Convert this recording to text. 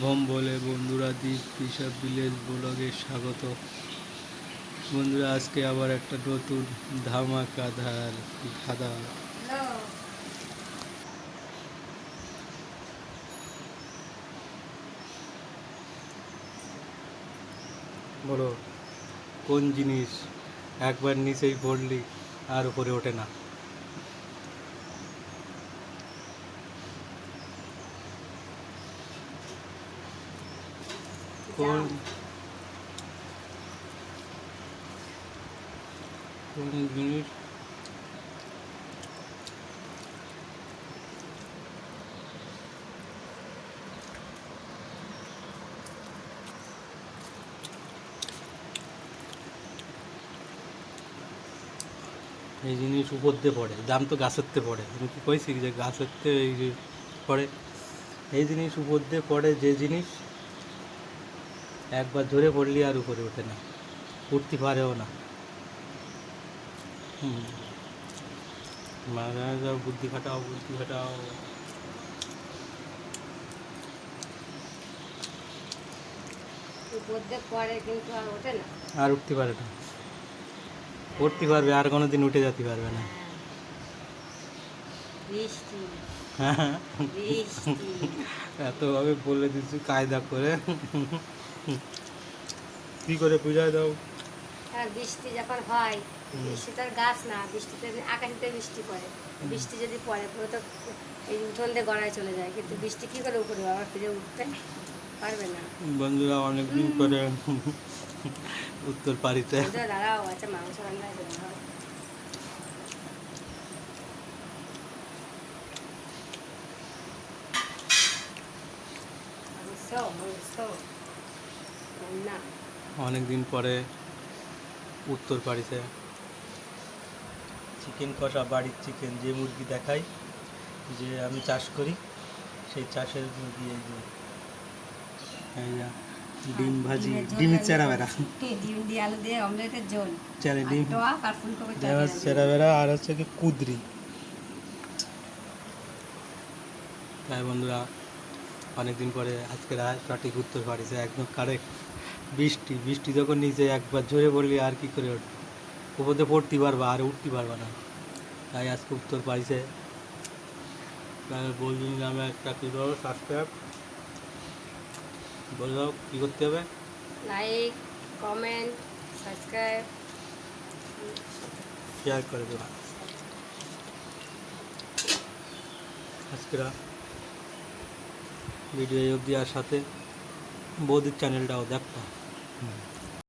ভম বলে বন্ধুরা দ্বীপ দিশা ভিলেজ ব্লগে স্বাগত। বন্ধুরা, আজকে আবার একটা নতুন ধামাকাধার ধাঁধা বলো, কোন জিনিস একবার নিচেই পড়লি আর উপরে ওঠে না? কোন জিনিস এই জিনিস উপর দিয়ে পড়ে, দাম তো গাছেরতে পড়ে। আমি কি কইছি যে গাছেরতে এই পড়ে? এই জিনিস উপর দিয়ে পড়ে যে জিনিস একবার ধরে পড়লি আর উপরে ওঠে না। উঠতে পারেও না। হুম। মারা যাও বুদ্ধি খাটাও বুদ্ধি খাটাও। আর উঠতে পারে না। উঠতে পারবে আর কোনো দিন উঠে যেতে পারবে না। হ্যাঁ। এতভাবে বলে দিচ্ছি কায়দা করে। কি করে বুঝায় দাও? আর বৃষ্টি যখন হয়। বৃষ্টি তো গাছ না বৃষ্টিতে আকাশিতে বৃষ্টি পড়ে বৃষ্টি যদি পড়ে পুরো তো এই উঠোন দিয়ে গড়ায় চলে যায় কিন্তু বৃষ্টি কী করে উপরে আবার ফিরে উঠতে পারবে না। বন্ধুরা অনেক দিন করে উত্তর পারিতে ওদের দাঁড়াও আচ্ছা মাংস রান্না আছে দাঁড়াও। মাংস মাংস অনেক দিন পরে উত্তর পারিতে চিকেন কষা বাড়ির চিকেন যে মুরগি দেখাই যে আমি চাষ করি সেই চাষের মুরগি এই যে ডিম ভাজি ঝোল ডিমের রান্না চেরা বেড়া। ডিম দিয়ে আলু দিয়ে অমলেটের ঝোল। চেরা আর ডিম। আর চেরা বেড়া আর হচ্ছে কি কুদরি। তাই বন্ধুরা অনেকদিন পরে আজকে সঠিক উত্তর পারিছে একদম কারেক্ট বৃষ্টি বৃষ্টি যখন নিচে একবার ঝরে পড়লি আর কি করে উঠবে? উপরে পড়তে পারবা আর উঠতে পারবা না। তাই আজকে উত্তর পাইছে। বলদিন নামে একটা কী করব? সাবস্ক্রাইব বলে দাও কী করতে হবে? লাইক কমেন্ট সাবস্ক্রাইব শেয়ার করে দেবা। আজকেরা ভিডিও অবধি আর সাথে। বৌদির চ্যানেলটাও দেখবা Hmm.